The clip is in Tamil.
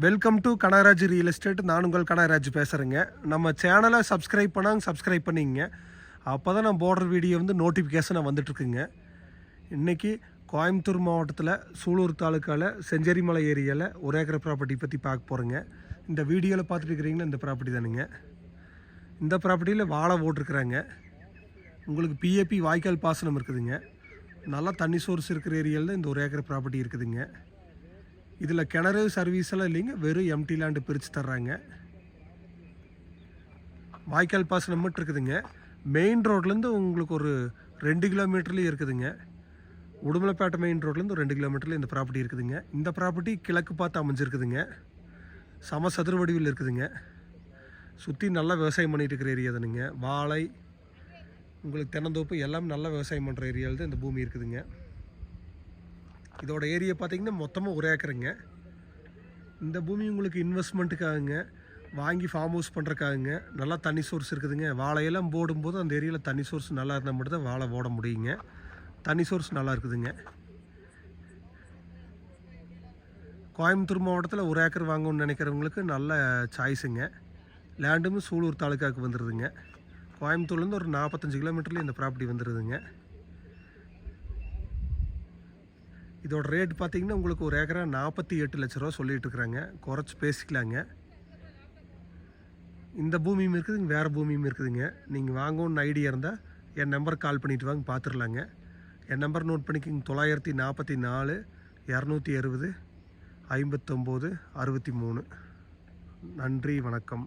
Welcome to Kanagaraj real estate நான் உங்கள் கனகராஜ் பேசுகிறேங்க நம்ம சேனலை சப்ஸ்கிரைப் பண்ணாங்க சப்ஸ்கிரைப் பண்ணிங்க. அப்போ தான் நான் போடுற வீடியோ வந்து நோட்டிஃபிகேஷனாக வந்துட்டுருக்குங்க. இன்றைக்கி கோயம்புத்தூர் மாவட்டத்தில் சூலூர் தாலுக்காவில் செஞ்சேரிமலை ஏரியாவில் ஒரு ஏக்கர் ப்ராப்பர்ட்டி பற்றி பார்க்க போகிறேங்க இந்த வீடியோவில் பார்த்துட்டு இருக்கிறீங்களா இந்த ப்ராப்பர்ட்டி தானுங்க. இந்த ப்ராப்பர்ட்டியில் வாழை போட்டிருக்கிறாங்க. உங்களுக்கு பிஏபி வாய்க்கால் பாசனம் இருக்குதுங்க. நல்லா தண்ணி சோர்ஸ் இருக்கிற ஏரியாவில் இந்த ஒரு ஏக்கர் ப்ராப்பர்ட்டி இருக்குதுங்க. இதில் கிணறு சர்வீஸ் எல்லாம் இல்லைங்க. வெறும் எம்டி லேண்டு பிரித்து தர்றாங்க. வாய்க்கால் பாசனம் மட்டும் இருக்குதுங்க. மெயின் ரோட்லேருந்து உங்களுக்கு ஒரு ரெண்டு கிலோமீட்டர்லேயும் இருக்குதுங்க. உடுமலைப்பேட்டை மெயின் ரோட்லேருந்து ஒரு ரெண்டு கிலோமீட்டரில் இந்த ப்ராப்பர்ட்டி இருக்குதுங்க. இந்த ப்ராப்பர்ட்டி கிழக்கு பார்த்து அமைஞ்சிருக்குதுங்க. சம சதுர வடிவில் இருக்குதுங்க. சுற்றி நல்லா விவசாயம் பண்ணிகிட்டு இருக்கிற ஏரியா தானுங்க. வாழை உங்களுக்கு தென்னந்தோப்பு எல்லாம் நல்லா விவசாயம் பண்ணுற ஏரியாவில் தான் இந்த பூமி இருக்குதுங்க. இதோட ஏரியா பார்த்தீங்கன்னா மொத்தமாக ஒரு ஏக்கருங்க. இந்த பூமி உங்களுக்கு இன்வெஸ்ட்மெண்ட்டுக்காகுங்க வாங்கி ஃபார்ம் ஹவுஸ் பண்ணுறக்காகுங்க நல்லா தண்ணி சோர்ஸ் இருக்குதுங்க. வாழையெல்லாம் போடும்போது அந்த ஏரியாவில் தண்ணி சோர்ஸ் நல்லா இருந்தால் மட்டும் தான் வாழை போட முடியுங்க. தண்ணி சோர்ஸ் நல்லா இருக்குதுங்க. கோயம்புத்தூர் மாவட்டத்தில் ஒரு ஏக்கர் வாங்கணும்னு நினைக்கிறவங்களுக்கு நல்ல சாய்ஸுங்க லேண்டும் சூலூர் தாலுக்காவுக்கு வந்துடுதுங்க கோயம்புத்தூர்லேருந்து ஒரு நாற்பத்தஞ்சு கிலோமீட்டரில் இந்த ப்ராப்பர்ட்டி வந்துடுதுங்க இதோட ரேட் பார்த்தீங்கன்னா உங்களுக்கு ஒரு ஏக்கரா நாற்பத்தி எட்டு லட்ச ரூபா சொல்லிட்டு இருக்கிறாங்க குறைச்சி பேசிக்கலாங்க. இந்த பூமியும் இருக்குதுங்க வேறு பூமியும் இருக்குதுங்க. நீங்கள் வாங்கணுன்னு ஐடியா இருந்தால் என் நம்பர் கால் பண்ணிட்டு வாங்க பார்த்துடலாங்க என் நம்பர் நோட் பண்ணிக்கிங்க தொள்ளாயிரத்தி நாற்பத்தி நாலு இரநூத்தி அறுபது ஐம்பத்தொம்போது அறுபத்தி மூணு. நன்றி வணக்கம்.